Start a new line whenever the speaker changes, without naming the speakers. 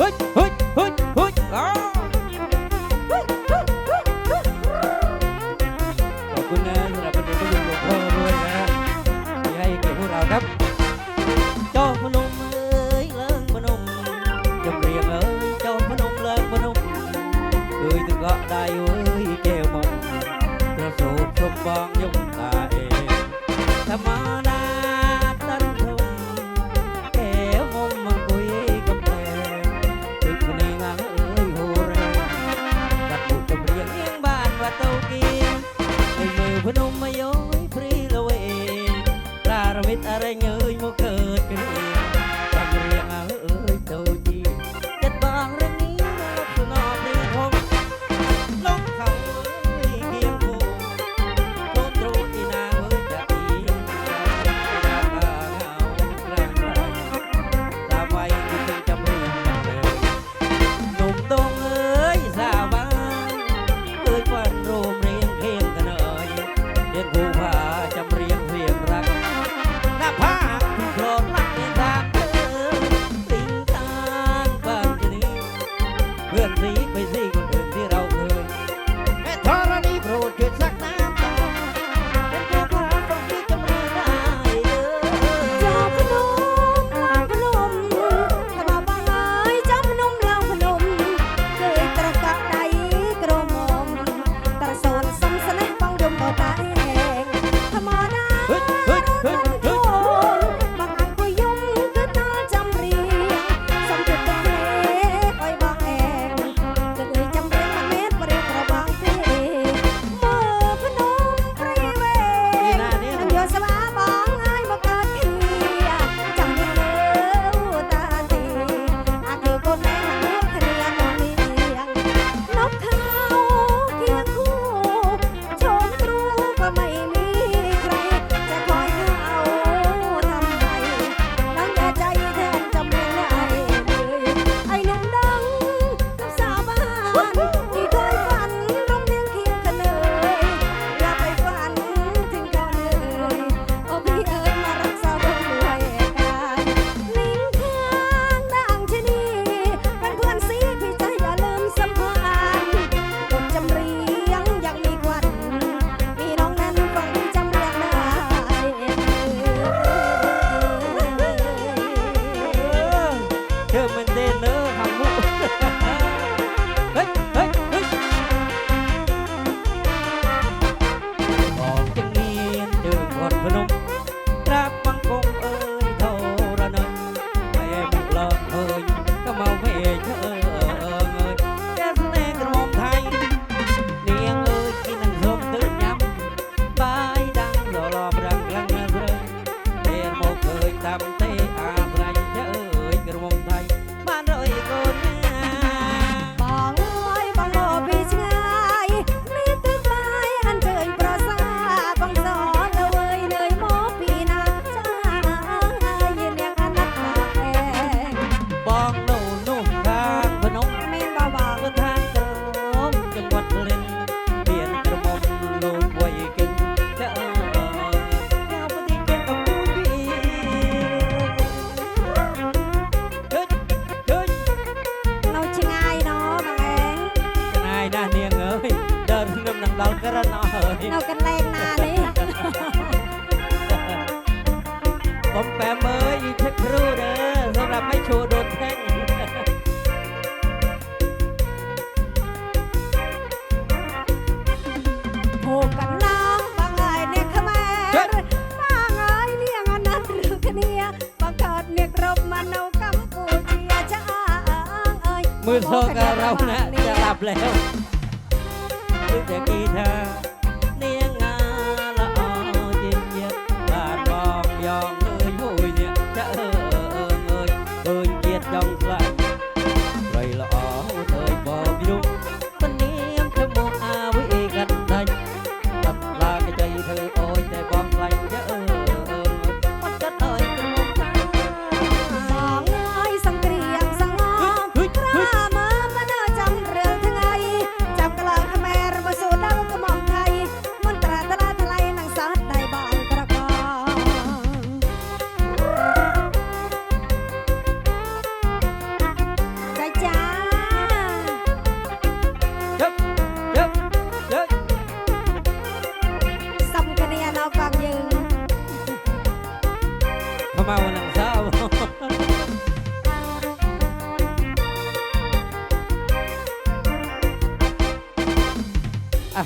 เฮ้ยฮ้ยฮ้ยฮ้ยอ้าวขอบคุณนะสำหรับวันนี้ขอบคุณ
หลวงพ่อด้วนะที่ให้
เกิพเราครับ ቢጠረኝ ሞክ ระ
นอยเรา
กันแร
งนา
เล
ย
ผมแปมเมยอีกสักครู่เด้อสำหรับไม่โชว์โดนแท่งโผ
กันน้องบางไงเนี่ยขม
ร
บางไงเนี่ยงานนั้นหรือเนียบางกิดเนี่ยรบมาเนากำมพูเชียจ้าเอ้ย
มือโซกับเรานะจะหลับแล้ว te quita. I wanna.